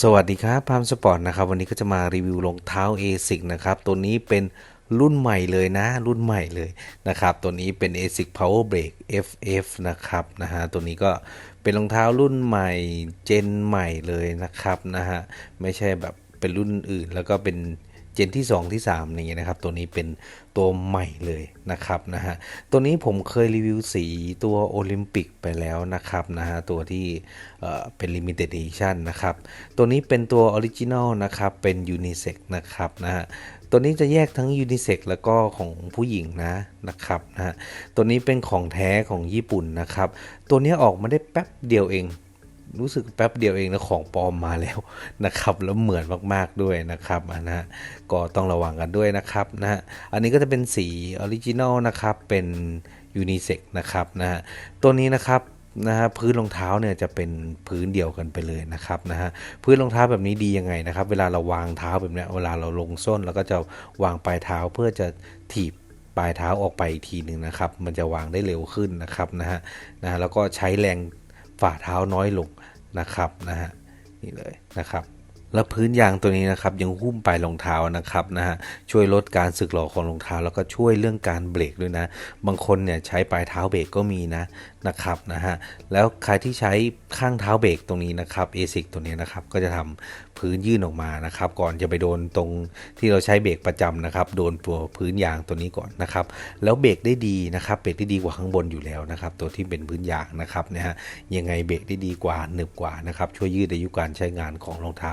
สวัสดีครับพามสปอร์ตนะครับวันนี้ก็จะมารีวิวรองเท้า ASIC นะครับตัวนี้เป็นรุ่นใหม่เลยนะ รุ่นใหม่เลยนะครับตัวนี้เป็น ASIC Power Break FF นะครับนะฮะตัวนี้ก็เป็นรองเท้ารุ่นใหม่เจนใหม่เลยนะครับนะฮะไม่ใช่แบบเป็นรุ่นอื่นแล้วก็เป็น เจนที่ 2 ที่3อย่างเงี้ยนะครับ ตัวนี้เป็นตัวใหม่เลยนะครับนะฮะตัวนี้ผมเคยรีวิวสีตัวโอลิมปิกไปแล้วนะครับนะฮะตัวที่เอ่อเป็น Limited Edition นะครับ ตัวนี้เป็นตัวออริจิน l ลนะครับ เป็นยูนิเซ็กนะครับนะฮะตัวนี้จะแยกทั้งยูนิเซ็กแล้วก็ของผู้หญิงนะนะครับนะฮะตัวนี้เป็นของแท้ของญี่ปุ่นนะครับ ตัวนี้ออกมาได้แป๊บเดียวเอง รู้สึกแป๊บเดียวเองนะของปลอมมาแล้วนะครับ แล้วเหมือนมากๆด้วยนะครับนะฮะก็ต้องระวังกันด้วยนะครับนะฮะอันนี้ก็จะเป็นสีออริจินอลนะครับเป็นยูนิเซ็กนะครับนะฮะตัวนี้นะครับนะฮะพื้นรองเท้าเนี่ยจะเป็นพื้นเดียวกันไปเลยนะครับนะฮะพื้นรองเท้าแบบนี้ดียังไงนะครับ เวลาเราวางเท้าแบบนี้เวลาเราลงส้นแล้วก็จะวางปลายเท้าเพื่อจะถีบปลายเท้าออกไปอีกทีหนึ่งนะครับ มันจะวางได้เร็วขึ้นนะครับนะฮะนะฮะแล้วก็ใช้แรง ฝ่าเท้าน้อยลงนะครับนะฮะนี่เลยนะครับ แล้วพื้นยางตัวนี้นะครับยังหุ้มปลายรองเท้านะครับนะฮะช่วยลดการสึกหรอของรองเท้า แล้วก็ช่วยเรื่องการเบรกด้วยนะ บางคนเนี่ยใช้ปลายเท้าเบรกก็มีนะนะครับนะฮะแล้วใครที่ใช้ข้างเท้าเบรกตรงนี้นะครับเอซิกตัวนี้นะครับก็จะทำพื้นยื่นออกมานะครับ ก่อนจะไปโดนตรงที่เราใช้เบรกประจำนะครับ โดนตัวพื้นยางตัวนี้ก่อนนะครับ แล้วเบรกได้ดีนะครับเบรกได้ดีกว่าข้างบนอยู่แล้วนะครับ ตัวที่เป็นพื้นยางนะครับนะฮะยังไงเบรกได้ดีกว่าหนึบกว่านะครับ ช่วยยืดอายุการใช้งานของรองเท้า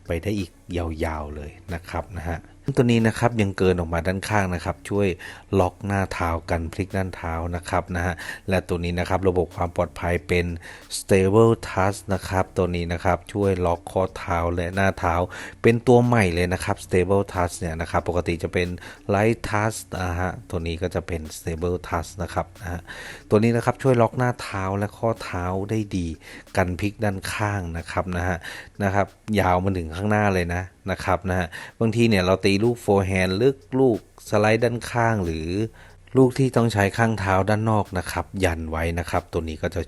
ไปได้อีกยาวๆเลยนะครับนะฮะตัวนี้นะครับยังเกินออกมาด้านข้างนะครับ ช่วยล็อกหน้าเท้ากันพลิกด้านเท้านะครับนะฮะและตัวนี้นะครับระบบความปลอดภัยเป็น stable touch นะครับตัวนี้นะครับช่วยล็อกข้อเท้าและหน้าเท้า เป็นตัวใหม่เลยนะครับ stable touch เนี่ยนะครับปกติจะเป็น light touch นะฮะตัวนี้ก็จะเป็น stable touch นะครับนะฮะตัวนี้นะครับช่วยล็อกหน้าเท้าและข้อเท้าได้ดี กันพลิกด้านข้างนะครับนะฮะนะครับยาวมาถึงข้างางหน้าเลยนะนะครับนะฮะบางทีเนี่ยเราตีลูกโฟร์แฮนด์ลึกลูกสไลด์ด้านข้างหรือลูกที่ต้องใช้ข้างเท้าด้านนอกนะครับ ยันไว้นะครับ ตัวนี้ก็จะ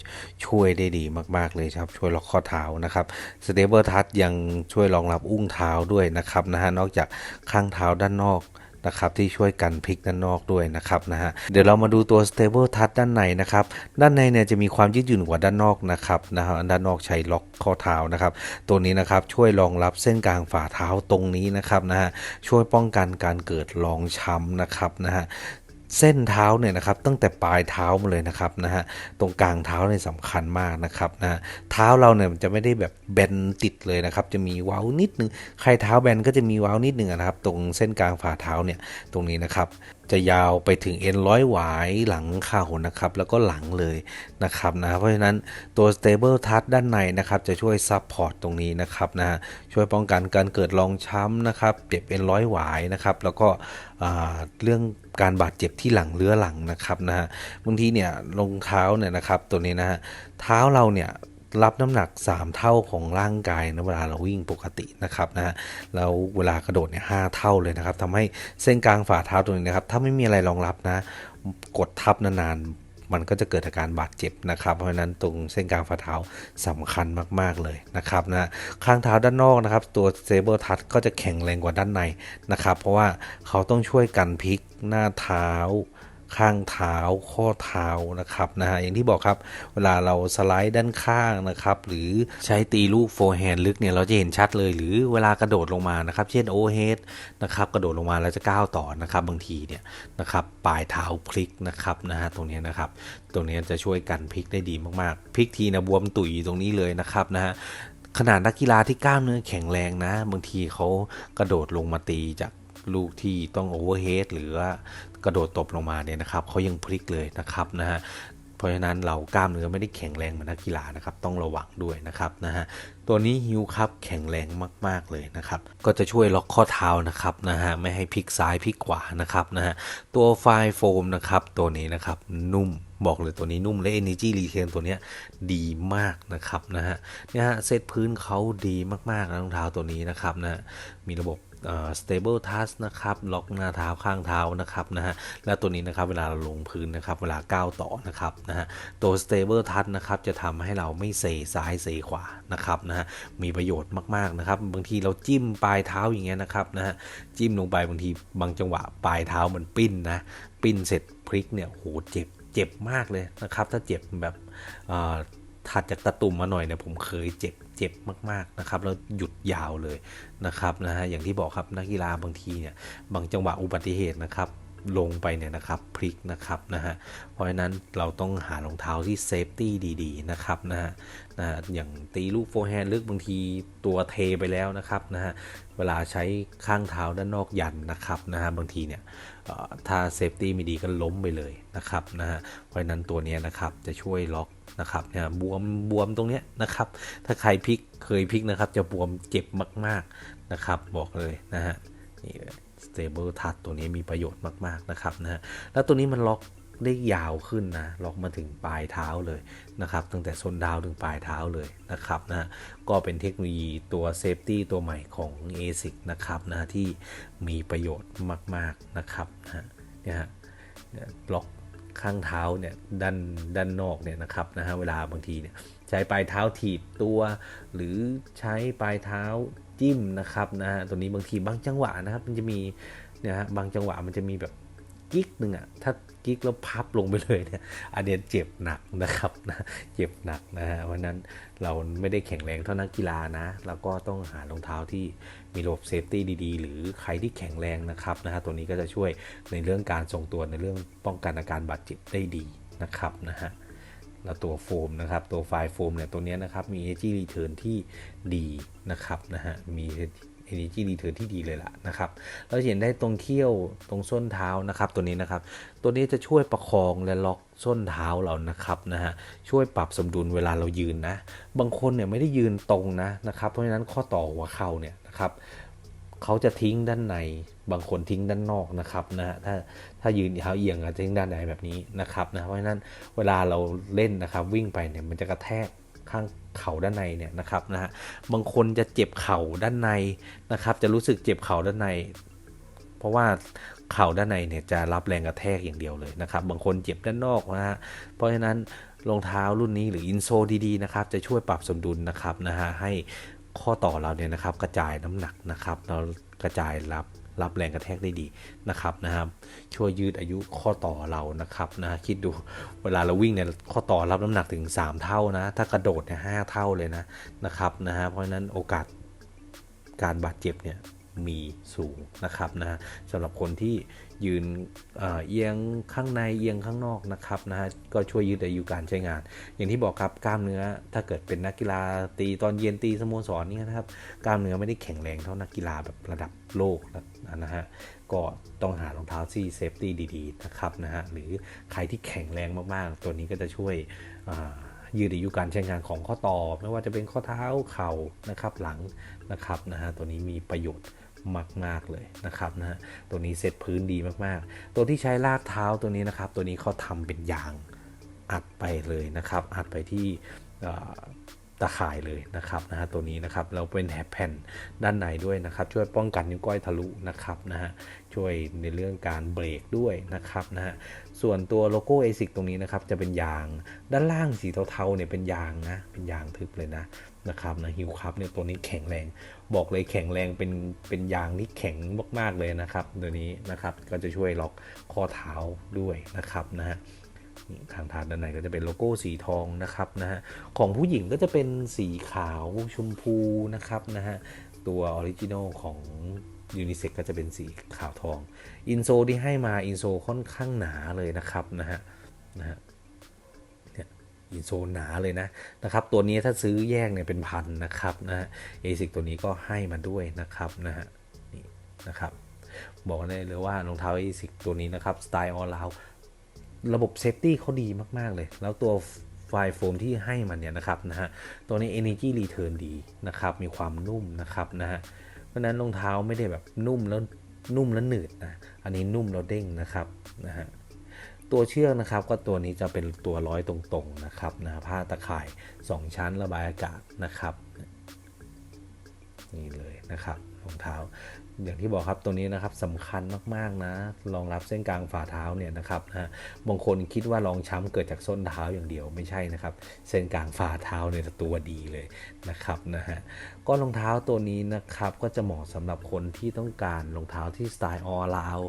ช่วยได้ดีมาก ๆ เลยครับ ช่วยล็อกข้อเท้านะครับสเตเบิลทัชยังช่วยรองรับอุ้งเท้าด้วยนะครับนะฮะนอกจากข้างเท้าด้านนอก นะครับที่ช่วยกันพลิกด้านนอกด้วยนะครับนะฮะเดี๋ยวเรามาดูตัว stable touch ด้านในนะครับด้านในเนี่ยจะมีความยืดหยุ่นกว่าด้านนอกนะครับนะฮะด้านนอกใช้ล็อกข้อเท้านะครับตัวนี้นะครับช่วยรองรับเส้นกลางฝ่าเท้าตรงนี้นะครับนะฮะช่วยป้องกันการเกิดรองช้ำนะครับนะฮะ เส้นเท้าเนี่ยนะครับตั้งแต่ปลายเท้ามาเลยนะครับนะฮะตรงกลางเท้าเนี่ยสำคัญมากนะครับนะเท้าเราเนี่ยมันจะไม่ได้แบบแบนติดเลยนะครับ จะมีเว้านิดนึงใครเท้าแบนก็จะมีเว้านิดนึงนะครับ ตรงเส้นกลางฝ่าเท้าเนี่ยตรงนี้นะครับ จะยาวไปถึงเอ็นร้อยหวายหลังเข่านะครับ แล้วก็หลังเลยนะครับนะเพราะฉะนั้นตัว stable touch ด้านในนะครับ จะช่วยซับพอร์ตตรงนี้นะครับนะฮะช่วยป้องกันการเกิดรองช้ำนะครับเจ็บเอ็นร้อยหวายนะครับ แล้วก็เรื่องการบาดเจ็บที่หลังเรื้อหลังนะครับนะฮะบางทีเนี่ยรองเท้าเนี่ยนะครับตัวนี้นะฮะเท้าเราเนี่ย รับน้ำหนัก 3 เท่าของร่างกายนะเวลาเราวิ่งปกตินะครับนะฮะแล้วเวลากระโดดเนี่ยหเท่าเลยนะครับทำให้เส้นกลางฝ่าเท้าตรงนี้นะครับ ถ้าไม่มีอะไรรองรับนะกดทับนานๆมันก็จะเกิดอาการบาดเจ็บนะครับ เพราะฉะนั้นตรงเส้นกลางฝ่าเท้าสำคัญมาก ๆ เลยนะครับนะข้างเท้าด้านนอกนะครับ ตัวเซเบอร์ทัชก็จะแข็งแรงกว่าด้านในนะครับ เพราะว่าเขาต้องช่วยกันพลิกหน้าเท้า ข้างเท้าข้อเท้านะครับนะฮะอย่างที่บอกครับ เวลาเราสไลด์ด้านข้างนะครับ หรือใช้ตีลูกโฟร์แฮนด์ลึกเนี่ยเราจะเห็นชัดเลย หรือเวลากระโดดลงมานะครับ เช่นโอเฮดนะครับกระโดดลงมาแล้วจะก้าวต่อนะครับ บางทีเนี่ยนะครับปลายเท้าพลิกนะครับนะฮะตรงนี้นะครับ ตรงนี้จะช่วยกันพลิกได้ดีมากๆพลิกทีนะบวมตุ๋ยตรงนี้เลยนะครับนะฮะขนาดนักกีฬาที่กล้ามเนื้อแข็งแรงนะ บางทีเขากระโดดลงมาตีจากลูกที่ต้องโอเวอร์เฮดหรือว่า กระโดดตบลงมาเนี่ยนะครับเขายังพลิกเลยนะครับนะฮะเพราะฉะนั้นเรากล้ามเนื้อไม่ได้แข็งแรงเหมือนนักกีฬานะครับต้องระวังด้วยนะครับนะฮะตัวนี้ฮิวครับแข็งแรงมาก ๆ เลยนะครับ ก็จะช่วยล็อกข้อเท้านะครับนะฮะไม่ให้พลิกซ้ายพลิกขวานะครับนะฮะตัวไฟล์โฟมนะครับตัวนี้นะครับนุ่มบอกเลยตัวนี้นุ่มและ Energy Retain ตัวเนี้ยดีมากนะครับนะฮะเนี่ยฮะเซตพื้นเขาดีมากๆนะรองเท้าตัวนี้นะครับนะฮะมีระบบ stable touch นะครับล็อกหน้าเท้าข้างเท้านะครับนะฮะและตัวนี้นะครับเวลาเราลงพื้นนะครับเวลาก้าวต่อนะครับนะฮะตัว stable touch นะครับจะทำให้เราไม่เซซ้ายเซขวานะครับนะฮะมีประโยชน์มากๆนะครับบางทีเราจิ้มปลายเท้าอย่างเงี้ยนะครับนะฮะจิ้มลงไปบางทีบางจังหวะปลายเท้ามันปิ้นนะปิ้นเสร็จพลิกเนี่ยโหเจ็บเจ็บมากเลยนะครับถ้าเจ็บแบบถัดจากตะตุ่มมาหน่อยเนี่ยผมเคยเจ็บ เจ็บมากๆนะครับแล้วหยุดยาวเลยนะครับนะฮะอย่างที่บอกครับนักกีฬาบางทีเนี่ยบางจังหวะอุบัติเหตุนะครับ ลงไปเนี่ยนะครับพลิกนะครับนะฮะเพราะฉะนั้นเราต้องหารองเท้าที่เซฟตี้ดีๆนะครับนะฮะนะอย่างตีลูกโฟร์แฮนด์ลึกบางทีตัวเทไปแล้วนะครับนะฮะเวลาใช้ข้างเท้าด้านนอกยันนะครับนะฮะบางทีเนี่ยถ้าเซฟตี้ไม่ดีก็ล้มไปเลยนะครับนะฮะเพราะฉะนั้นตัวนี้นะครับจะช่วยล็อกนะครับเนี่ยบวมบวมตรงเนี้ยนะครับ ถ้าใครพลิกเคยพลิกนะครับ จะบวมเจ็บมากๆนะครับ บอกเลยนะฮะนี่เลย stable touch ตัวนี้มีประโยชน์มาก ๆ นะครับนะฮะแล้วตัวนี้มันล็อกได้ยาวขึ้นนะล็อกมาถึงปลายเท้าเลยนะครับตั้งแต่ส้นเท้าถึงปลายเท้าเลยนะครับนะฮะก็เป็นเทคโนโลยีตัวเซฟตี้ตัวใหม่ของ ASIC นะครับนะที่มีประโยชน์มาก ๆ นะครับนะเนี่ยฮะล็อกข้างเท้าเนี่ยด้านด้านนอกเนี่ยนะครับนะฮะเวลาบางทีเนี่ยใช้ปลายเท้าถีบตัว หรือใช้ปลายเท้า จิ้มนะครับนะฮะตัวนี้บางทีบางจังหวะนะครับ มันจะมีเนี่ยฮะบางจังหวะมันจะมีแบบกิ๊กหนึ่งอะถ้ากิ๊กแล้วพับลงไปเลยเนี่ยอันเนี้ยเจ็บหนักนะครับนะเจ็บหนักนะฮะเพราะนั้นเราไม่ได้แข็งแรงเท่านักกีฬานะเราก็ต้องหารองเท้าที่มีระบบเซฟตี้ดีๆ หรือใครที่แข็งแรงนะครับนะฮะตัวนี้ก็จะช่วยในเรื่องการทรงตัวในเรื่องป้องกันอาการบาดเจ็บได้ดีนะครับนะฮะ แล้วตัวโฟมนะครับ ตัวไฟล์โฟมเนี่ยตัวนี้นะครับ มี energy return ที่ดีนะครับนะฮะ มี energy return ที่ดีเลยล่ะนะครับ เราเห็นได้ตรงเขี้ยวตรงส้นเท้านะครับ ตัวนี้นะครับ ตัวนี้จะช่วยประคองและล็อกส้นเท้าเรานะครับนะฮะช่วยปรับสมดุลเวลาเรายืนนะ บางคนเนี่ยไม่ได้ยืนตรงนะนะครับ เพราะฉะนั้นข้อต่อหัวเข่าเนี่ยนะครับ เขาจะทิ้งด้านใน บางคนทิ้งด้านนอกนะครับนะฮะถ้าถ้ายืนเท้าเอียงอาจจะทิ้งด้านในแบบนี้นะครับนะเพราะฉะนั้นเวลาเราเล่นนะครับวิ่งไปเนี่ยมันจะกระแทกข้างเข่าด้านในเนี่ยนะครับนะฮะบางคนจะเจ็บเข่าด้านในนะครับจะรู้สึกเจ็บเข่าด้านใน เพราะว่าเข่าด้านในเนี่ยจะรับแรงกระแทกอย่างเดียวเลยนะครับ บางคนเจ็บด้านนอกนะฮะเพราะฉะนั้นรองเท้ารุ่นนี้หรืออินโซดีๆนะครับจะช่วยปรับสมดุลนะครับนะฮะให้ ข้อต่อเราเนี่ยนะครับกระจายน้ำหนักนะครับ เรากระจายรับรับแรงกระแทกได้ดีนะครับนะครับ ช่วยยืดอายุข้อต่อเรานะครับนะคิดดูเวลาเราวิ่งเนี่ยข้อต่อรับน้ำหนักถึง 3 เท่านะ ถ้ากระโดดเนี่ยหเท่าเลยนะนะครับนะฮะเพราะฉะนั้นโอกาสการบาดเจ็บเนี่ย มีสูงนะครับนะสำหรับคนที่ยืนเอียงข้างในเอียงข้างนอกนะครับนะฮะก็ช่วยยืดอายุการใช้งาน อย่างที่บอกครับกล้ามเนื้อถ้าเกิดเป็นนักกีฬาตีตอนเย็นตีสโมสรเนี่ยนะครับกล้ามเนื้อไม่ได้แข็งแรงเท่านักกีฬาแบบระดับโลกนะนะฮะก็ต้องหารองเท้าที่เซฟตี้ดีๆนะครับนะฮะหรือใครที่แข็งแรงมากๆ ตัวนี้ก็จะช่วยยืดอายุการใช้งานของข้อต่อ ไม่ว่าจะเป็นข้อเท้าเข่านะครับหลังนะครับนะฮะตัวนี้มีประโยชน์ มาก ๆ เลยนะครับนะฮะตัวนี้เซตพื้นดีมากๆ ตัวที่ใช้ลากเท้าตัวนี้นะครับ ตัวนี้เขาทำเป็นยางอัดไปเลยนะครับ อัดไปที่ตะข่ายเลยนะครับนะฮะตัวนี้นะครับเราเป็นแถบแผ่นด้านในด้วยนะครับ ช่วยป้องกันนิ้วก้อยทะลุนะครับนะฮะช่วยในเรื่องการเบรกด้วยนะครับนะฮะส่วนตัวโลโก้ ASIC ตรงนี้นะครับจะเป็นยางด้านล่างสีเทาๆเนี่ยเป็นยางนะเป็นยางทึบเลยนะ นะครับนะฮิวคัพเนี่ยตัวนี้แข็งแรงบอกเลยแข็งแรงเป็นเป็นยางที่แข็งมากๆเลยนะครับตัวนี้นะครับก็จะช่วยล็อกข้อเท้าด้วยนะครับนะฮะทางทานด้านในก็จะเป็นโลโก้สีทองนะครับนะฮะของผู้หญิงก็จะเป็นสีขาวชมพูนะครับนะฮะตัวออริจินอลของยูนิเซ็กก็จะเป็นสีขาวทอง อินโซที่ให้มาอินโซค่อนข้างหนาเลยนะครับนะฮะนะฮะ อินโซหนาเลยนะนะครับตัวนี้ถ้าซื้อแยกเนี่ยเป็นพันนะครับนะฮะเอซิกตัวนี้ก็ให้มาด้วยนะครับนะฮะนี่นะครับบอกได้เลยว่ารองเท้าเอซิกตัวนี้นะครับสไตล์ออลาวระบบเซฟตี้เขาดีมาก ๆ เลย แล้วตัวไฟล์โฟมที่ให้มันเนี่ยนะครับนะฮะตัวนี้ Energy Return ดีนะครับมีความนุ่มนะครับนะฮะเพราะฉะนั้นรองเท้าไม่ได้แบบนุ่มแล้วนุ่มแล้วหนืดนะอันนี้นุ่มแล้วเด้งนะครับนะฮะ ตัวเชือกนะครับ ก็ตัวนี้จะเป็นตัวร้อยตรงๆนะครับนะผ้าตะข่าย 2 ชั้นระบายอากาศนะครับ นี่เลยนะครับรองเท้า อย่างที่บอกครับตัวนี้นะครับสำคัญมากๆนะรองรับเส้นกลางฝ่าเท้าเนี่ยนะครับนะบางคนคิดว่ารองช้ำเกิดจากส้นเท้าอย่างเดียวไม่ใช่นะครับ เส้นกลางฝ่าเท้าเนี่ยตัวดีเลยนะครับนะฮะก็รองเท้าตัวนี้นะครับก็จะเหมาะสำหรับคนที่ต้องการรองเท้าที่สไตล์ออลาว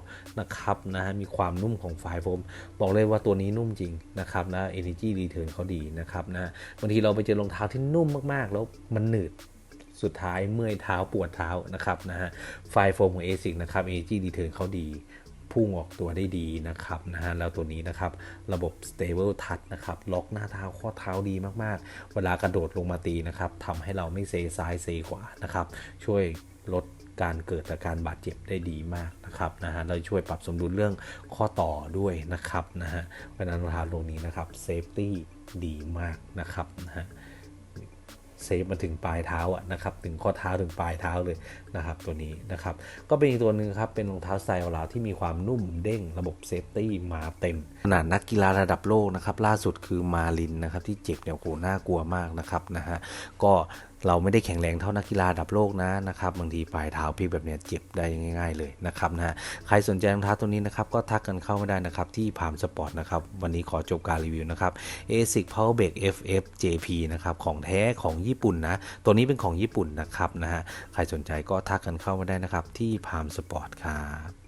นะครับนะฮะมีความนุ่มของฝ่ายโฟมบอกเลยว่าตัวนี้นุ่มจริงนะครับนะ energy return เขาดีนะครับนะบางทีเราไปเจอรองเท้าที่นุ่มมากๆ แล้วมันหนืด สุดท้ายเมื่อยเท้าปวดเท้านะครับนะฮะไฟโฟมของ ASIC นะครับ Energy Return เขาดีพุ่งออกตัวได้ดีนะครับนะฮะแล้วตัวนี้นะครับระบบ Stable Touch นะครับล็อกหน้าเท้าข้อเท้าดีมากๆ เวลากระโดดลงมาตีนะครับทำให้เราไม่เซซ้ายเซขวานะครับช่วยลดการเกิดอาการบาดเจ็บได้ดีมากนะครับนะฮะเราช่วยปรับสมดุลเรื่องข้อต่อด้วยนะครับนะฮะเพราะนั้นรองเท้าตรงนี้นะครับเซฟตี้ดีมากนะครับนะฮะ เซฟมาถึงปลายเท้าอะนะครับถึงข้อเท้าถึงปลายเท้าเลยนะครับตัวนี้นะครับก็เป็นอีกตัวหนึ่งครับเป็นรองเท้าสไตล์ลาที่มีความนุ่มเด้งระบบเซฟตี้มาเต็มขนาดนักกีฬาระดับโลกนะครับล่าสุดคือมาลินนะครับที่เจ็บเนี่ยโหน่ากลัวมากนะครับนะฮะก็ เราไม่ได้แข็งแรงเท่านักกีฬาระดับโลกนะนะครับบางทีปลายเท้าพี่แบบเนี้ยเจ็บได้ง่าย ๆเลยนะครับนะฮะใครสนใจรองเท้าตัวนี้นะครับก็ทักกันเข้ามาได้นะครับที่พามสปอร์ตนะครับวันนี้ขอจบการรีวิวนะครับ ASIC Power b r a k FF JP นะครับของแท้ของญี่ปุ่นนะตัวนี้เป็นของญี่ปุ่นนะครับนะฮะใครสนใจก็ทักกันเข้ามาได้นะครับที่พามสปอร์ตครับ